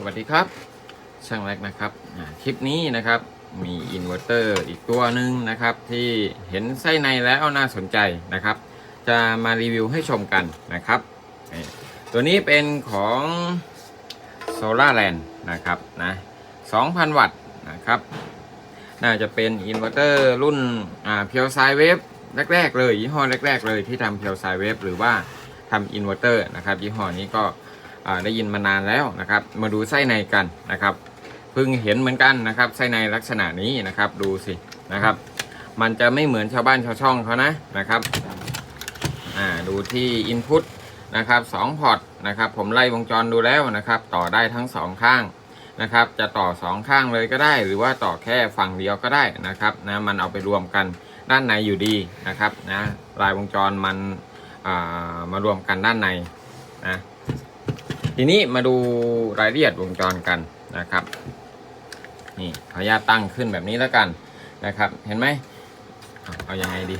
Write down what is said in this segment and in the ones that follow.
สวัสดีครับ ช่างแรกนะครับคลิปนี้นะครับมีอินเวอร์เตอร์อีกตัวหนึ่งนะครับ ที่เห็นไส้ในแล้วน่าสนใจนะครับ จะมารีวิวให้ชมกันนะครับ ตัวนี้เป็นของ Solar Land นะครับนะ2,000 วัตต์นะครับ น่าจะเป็นอินเวอร์เตอร์รุ่นเพียวไซเวฟแรก ๆ เลยยี่ห้อแรก ๆ เลยที่ทำเพียวไซเวฟหรือว่าทำอินเวอร์เตอร์นะครับยี่ห้อนี้ก็ ได้ยินมานานแล้วนะครับ มาดูไส้ในกันนะครับเพิ่งเห็นเหมือนกันนะครับไส้ในลักษณะนี้นะครับดูสินะครับ มันจะไม่เหมือนชาวบ้านชาวช่องเขานะนะครับอ่าดูที่อินพุตนะครับสองพอร์ตนะครับผมไล่วงจรดูแล้วนะครับ ต่อได้ทั้งสองข้างนะครับ จะต่อสองข้างเลยก็ได้ หรือว่าต่อแค่ฝั่งเดียวก็ได้นะครับนะมันเอาไปรวมกันด้านในอยู่ดีนะครับนะลายวงจรมันอ่ามารวมกันด้านในนะ ทีนี้มาดูรายละเอียดวงจรกันนะครับ นี่ขออนุญาตตั้งขึ้นแบบนี้แล้วกันนะครับ เห็นไหมเอาอยังไงดี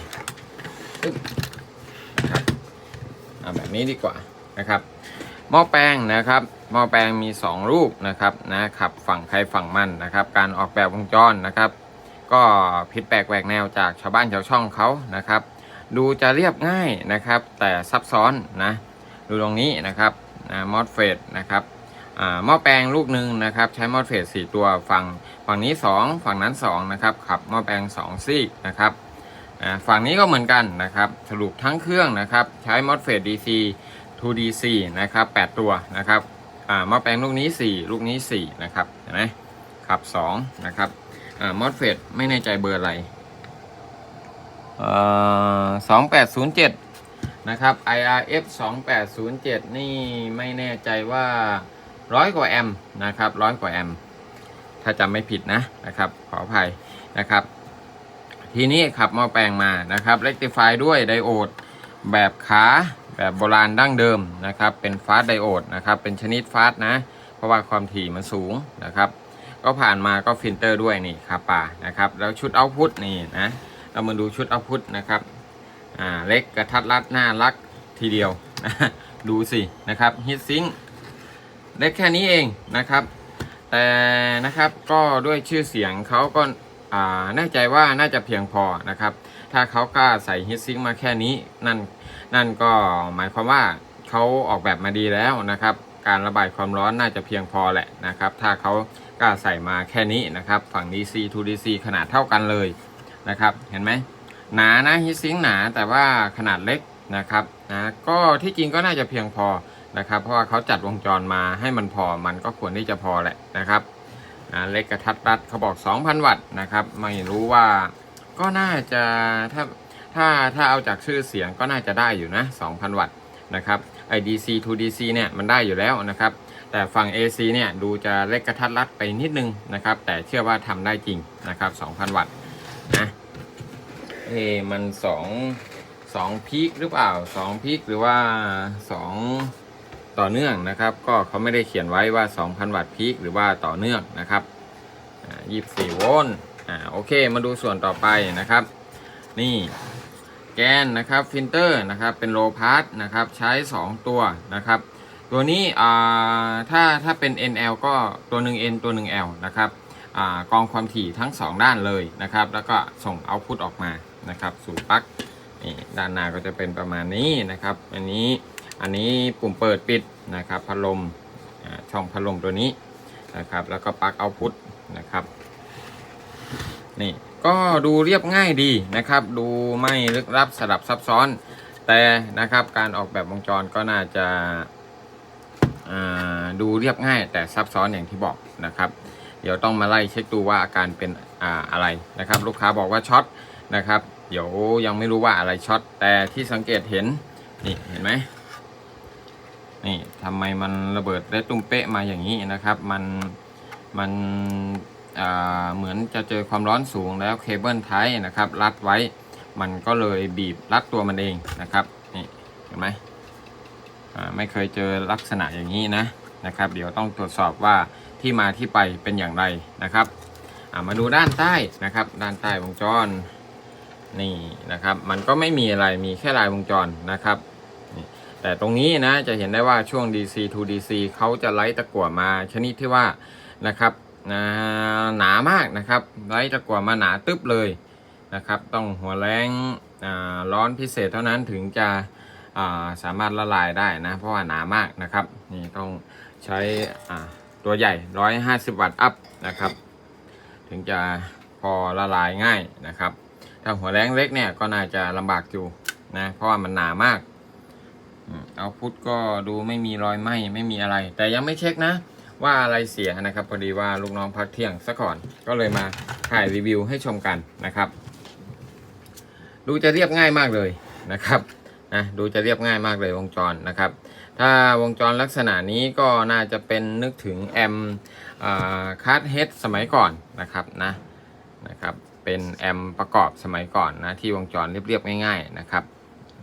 นะครับเอาแบบนี้ดีกว่านะครับหม้อแปลงนะครับหม้อแปลงมี2ลูกนะครับนะขับฝั่งใครฝั่งมันนะครับ การออกแบบวงจรนะครับ ก็ผิดแปลกแหวกแนวจากชาวบ้านชาวช่องเขานะครับ ดูจะเรียบง่ายนะครับ แต่ซับซ้อนนะ ดูตรงนี้นะครับ นะมอสเฟดนะครับอ่าหม้อแปลงลูกหนึ่งนะครับใช้มอสเฟสสี่ตัวฝั่งฝั่งนี้ 2 ฝั่งนั้น2นะครับขับหม้อแปลง2ซี่นะครับฝั่งนี้ก็เหมือนกันนะครับสรุปทั้งเครื่องนะครับใช้มอสเฟส DC 2 DC นะครับ8ตัวนะครับอ่าหม้อแปลงลูกนี้ 4 ลูกนี้4นะครับเห็นไหมขับ2นะครับอ่ามอสเฟสไม่แน่ใจเบอร์อะไรเอ่อ2807นย์เจ็ด นะครับ IRF 2807 นี่ไม่แน่ใจว่าร้อยกว่าแอมป์นะครับร้อยกว่าแอมป์ถ้าจำไม่ผิดนะนะครับขออภัยนะครับ ทีนี้ขับม้อแปลงมานะครับเ e กติฟายด้วยไดโอดแบบขาแบบโบราณดั้งเดิมนะครับ เป็นฟาสไดโอดนะครับ เป็นชนิดฟาสนะ เพราะว่าความถี่มันสูงนะครับ ก็ผ่านมาก็ฟิลเตอร์ด้วยนี่คาป่านะครับ แล้วชุดเอาพุตนี่นะ เรามาดูชุดเอาพุตนะครับ อ่าเล็กกระทัดรัดน่ารักทีเดียวนะดูสินะครับฮิตซิงเล็กแค่นี้เองนะครับ แต่นะครับก็ด้วยชื่อเสียงเขาก็อ่าแน่ใจว่าน่าจะเพียงพอนะครับ ถ้าเขากล้าใส่ฮิตซิงมาแค่นี้นั่นนั่นก็หมายความว่าเขาออกแบบมาดีแล้วนะครับ การระบายความร้อนน่าจะเพียงพอแหละนะครับ ถ้าเขากล้าใส่มาแค่นี้นะครับ ฝั่ง DC to DC ขนาดเท่ากันเลยนะครับ เห็นไหม หนานะฮิตซิงค์หนาแต่ว่าขนาดเล็กนะครับนะก็ที่จริงก็น่าจะเพียงพอนะครับ เพราะว่าเขาจัดวงจรมาให้มันพอมันก็ควรที่จะพอแหละนะครับอ่าเล็กกระทัดรัดเขาบอก 2,000 วัตต์นะครับ ไม่รู้ว่าก็น่าจะถ้าถ้าถ้าเอาจากชื่อเสียงก็น่าจะได้อยู่นะ 2,000 วัตต์นะครับไอ DC to DC เนี่ยมันได้อยู่แล้วนะครับ แต่ฝั่ง AC เนี่ยดูจะเล็กกระทัดรัดไปนิดนึงนะครับ แต่เชื่อว่าทำได้จริงนะครับ 2,000 วัตต์นะ เอมัน2 2พีคหรือเปล่า2พีคหรือว่า2ต่อเนื่องนะครับ ก็เขาไม่ได้เขียนไว้ว่า 2,000 วัตต์พีคหรือว่าต่อเนื่องนะครับอ่า24โวลต์อ่าโอเค มาดูส่วนต่อไปนะครับ นี่แกนนะครับฟิลเตอร์นะครับเป็นโลพาร์ตนะครับใช้ 2 ตัวนะครับ ตัวนี้อ่าถ้าถ้าเป็น NL ก็ตัวหนึ่ง N ตัวหนึ่ง L นะครับอ่ากองความถี่ทั้ง 2 ด้านเลยนะครับ แล้วก็ส่งเอาพุตออกมา นะครับสู่ปลั๊กนี่ด้านหน้าก็จะเป็นประมาณนี้นะครับ อันนี้อันนี้ปุ่มเปิดปิดนะครับพัดลมช่องพัดลมตัวนี้นะครับ แล้วก็ปลั๊กเอาพุตนะครับนี่ก็ดูเรียบง่ายดีนะครับ ดูไม่ลึกลับสลับซับซ้อน แต่นะครับการออกแบบวงจรก็น่าจะดูเรียบง่าย แต่ซับซ้อนอย่างที่บอกนะครับ เดี๋ยวต้องมาไล่เช็คดูว่าอาการเป็นออะไรนะครับ ลูกค้าบอกว่าช็อตนะครับ เดี๋ยวยังไม่รู้ว่าอะไรช็อตแต่ที่สังเกตเห็น นี่เห็นไหมนี่ทำไมมันระเบิดได้ตุ้มเป๊ะมาอย่างนี้นะครับ มันมันเหมือนจะเจอความร้อนสูงแล้วเคเบิลไทยนะครับ รัดไว้ มันก็เลยบีบรัดตัวมันเองนะครับนี่เห็นไหมไม่เคยเจอลักษณะอย่างนี้นะนะครับ เดี๋ยวต้องตรวจสอบว่าที่มาที่ไปเป็นอย่างไรนะครับามาดูด้านใต้นะครับ ด้านใต้วงจร นี่นะครับ มันก็ไม่มีอะไรมีแค่ลายวงจรนะครับแต่ตรงนี้นะจะเห็นได้ว่าช่วง DC to DC เขาจะไล่ตะกั่วมาชนิดที่ว่านะครับหนามากนะครับ ไล่ตะกั่วมาหนาตึ๊บเลยนะครับ ต้องหัวแรงร้อนพิเศษเท่านั้นถึงจะสามารถละลายได้นะ เพราะว่าหนามากนะครับ นี่ต้องใช้ตัวใหญ่ 150 วัตต์อัพนะครับ ถึงจะพอละลายง่ายนะครับ ถ้าหัวแรงเล็กเนี่ยก็น่าจะลำบากอยู่นะ เพราะว่ามันหนามากเอาพุทก็ดูไม่มีรอยไหม้ไม่มีอะไร แต่ยังไม่เช็คนะ ว่าอะไรเสียนะครับพอดีว่าลูกน้องพักเที่ยงซะก่อน ก็เลยมาถ่ายรีวิวให้ชมกันนะครับ ดูจะเรียบง่ายมากเลยนะครับนะดูจะเรียบง่ายมากเลยวงจรนะครับ ถ้าวงจรลักษณะนี้ก็น่าจะเป็นนึกถึงแอมคาร์ดเฮดสมัยก่อนนะครับนะนะครับ เป็นแอมประกอบสมัยก่อนนะที่วงจรเรียบๆง่ายๆนะครับ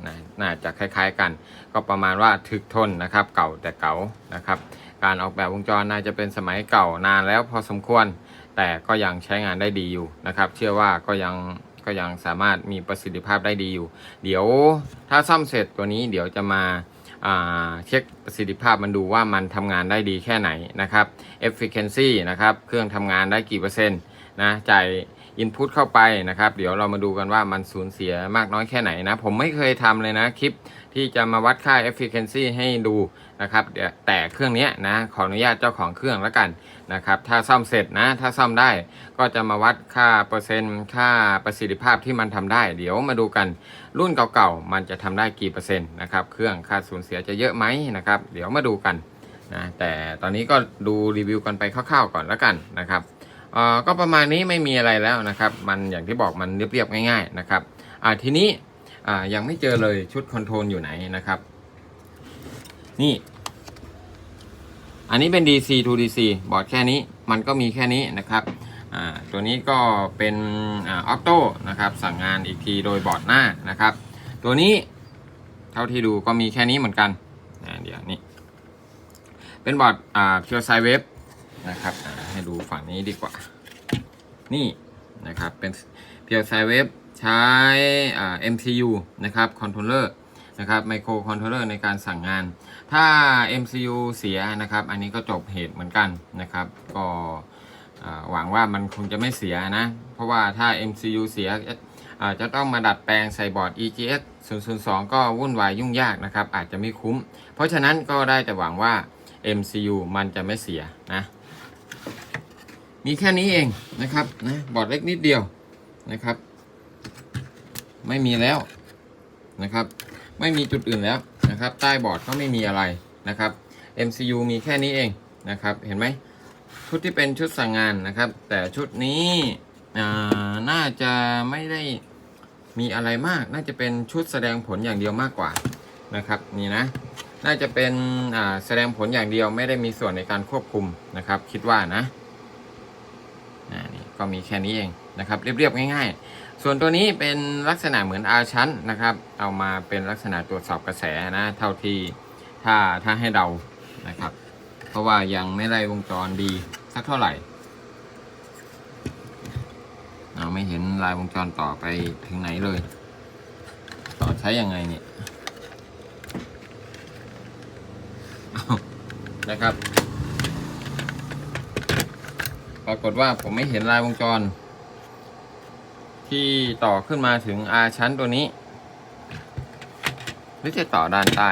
นะน่าจะคล้ายๆกัน ก็ประมาณว่าถึกทนนะครับ เก่าแต่เก่านะครับ การออกแบบวงจรน่าจะเป็นสมัยเก่านานแล้วพอสมควร แต่ก็ยังใช้งานได้ดีอยู่นะครับ เชื่อว่าก็ยังก็ยังสามารถมีประสิทธิภาพได้ดีอยู่ เดี๋ยวถ้าซ่อมเสร็จตัวนี้เดี๋ยวจะมาเช็คประสิทธิภาพมันดูว่ามันทำงานได้ดีแค่ไหนนะครับ efficiency นะครับ เครื่องทำงานได้กี่เปอร์เซ็นต์นะจ่าย input เข้าไปนะครับ เดี๋ยวเรามาดูกันว่ามันสูญเสียมากน้อยแค่ไหนนะ ผมไม่เคยทำเลยนะคลิปที่จะมาวัดค่า efficiency ให้ดูนะครับแต่เครื่องนี้นะขออนุญาตเจ้าของเครื่องแล้วกันนะครับถ้าซ่อมเสร็จนะถ้าซ่อมได้ก็จะมาวัดค่าเปอร์เซ็นต์ค่าประสิทธิภาพที่มันทำได้ เดี๋ยวมาดูกันรุ่นเก่าๆ มันจะทำได้กี่เปอร์เซ็นต์นะครับเครื่องค่าสูญเสียจะเยอะไหมนะครับเดี๋ยวมาดูกันนะแต่ตอนนี้ก็ดูรีวิวกันไปคร่าวๆก่อนแล้วกันนะครับ อ่อก็ประมาณนี้ไม่มีอะไรแล้วนะครับ มันอย่างที่บอกมันเรียบๆง่าย ๆนะครับอ่าทีนี้อ่ายังไม่เจอเลยชุดคอนโทรลอยู่ไหนนะครับ นี่ อันนี้เป็น DC to DC บอร์ดแค่นี้มันก็มีแค่นี้นะครับอ่าตัวนี้ก็เป็นอออโต้นะครับสั่งงานอีกทีโดยบอร์ดหน้านะครับ ตัวนี้เท่าที่ดูก็มีแค่นี้เหมือนกันเดี๋ยวนี้เป็นบอร์ดอ่า Pure Side Wave นะครับให้ดูฝั่งนี้ดีกว่า นี่นะครับเป็น Pure Side Wave ใช้ MCU นะครับคอนโทรลเลอร์นะครับไมโครคอนโทรลเลอร์ในการสั่งงาน ถ้า MCU เสียนะครับ อันนี้ก็จบเหตุเหมือนกันนะครับ ก็หวังว่ามันคงจะไม่เสียนะ เพราะว่าถ้า MCU เสียจะต้องมาดัดแปลงใส่บอร์ด EGS 002 ก็วุ่นวายยุ่งยากนะครับ อาจจะไม่คุ้ม เพราะฉะนั้นก็ได้แต่หวังว่า MCU มันจะไม่เสียนะ มีแค่นี้เองนะครับนะบอร์ดเล็กนิดเดียวนะครับ ไม่มีแล้วนะครับ ไม่มีจุดอื่นแล้วนะครับ ใต้บอร์ดก็ไม่มีอะไรนะครับ MCU มีแค่นี้เองนะครับ เห็นไหมชุดที่เป็นชุดสั่งงานนะครับ แต่ชุดนี้น่าจะไม่ได้มีอะไรมาก น่าจะเป็นชุดแสดงผลอย่างเดียวมากกว่านะครับ นี่นะ น่าจะเป็นแสดงผลอย่างเดียวไม่ได้มีส่วนในการควบคุมนะครับ คิดว่านะ ก็มีแค่นี้เองนะครับเรียบๆง่าย ๆ ส่วนตัวนี้เป็นลักษณะเหมือนอาชั้นนะครับ เอามาเป็นลักษณะตรวจสอบกระแสนะ เท่าที่ถ้าถ้าให้เดานะครับ เพราะว่ายังไม่ได้วงจรดีสักเท่าไหร่ เราไม่เห็นลายวงจรต่อไปถึงไหนเลย ต่อใช้ยังไงเนี่ยนะครับ ปรากฏว่าผมไม่เห็นลายวงจร ที่ต่อขึ้นมาถึงอาชั้นตัวนี้ หรือจะต่อด้านใต้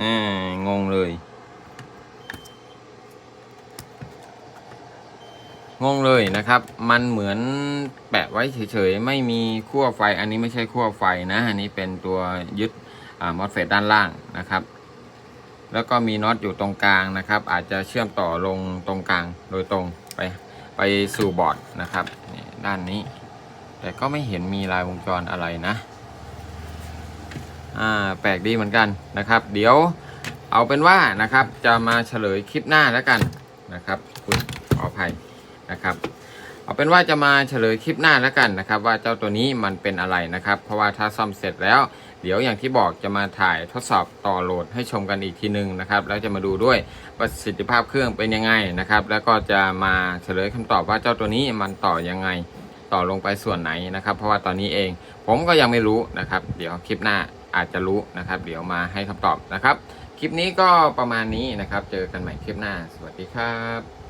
อ่างงเลย งงเลยนะครับ มันเหมือนแปะไว้เฉยๆ ไม่มีขั้วไฟ อันนี้ไม่ใช่ขั้วไฟนะ อันนี้เป็นตัวยึดมอสเฟตด้านล่างนะครับ แล้วก็มีน็อตอยู่ตรงกลางนะครับ อาจจะเชื่อมต่อลงตรงกลางโดยตรงไปไปสู่บอร์ดนะครับด้านนี้ แต่ก็ไม่เห็นมีลายวงจรอะไรนะอ่าแปลกดีเหมือนกันนะครับ เดี๋ยวเอาเป็นว่านะครับจะมาเฉลยคลิปหน้าแล้วกันนะครับ คุณขออภัยนะครับ เอาเป็นว่าจะมาเฉลยคลิปหน้าแล้วกันนะครับ ว่าเจ้าตัวนี้มันเป็นอะไรนะครับ เพราะว่าถ้าซ่อมเสร็จแล้ว เดี๋ยวอย่างที่บอกจะมาถ่ายทดสอบต่อโหลดให้ชมกันอีกทีหนึ่งนะครับแล้วจะมาดูด้วยประสิทธิภาพเครื่องเป็นยังไงนะครับ แล้วก็จะมาเฉลยคำตอบว่าเจ้าตัวนี้มันต่อยังไงต่อลงไปส่วนไหนนะครับ เพราะว่าตอนนี้เอง ผมก็ยังไม่รู้นะครับ เดี๋ยวคลิปหน้าอาจจะรู้นะครับ เดี๋ยวมาให้คำตอบนะครับ คลิปนี้ก็ประมาณนี้นะครับ เจอกันใหม่คลิปหน้า สวัสดีครับ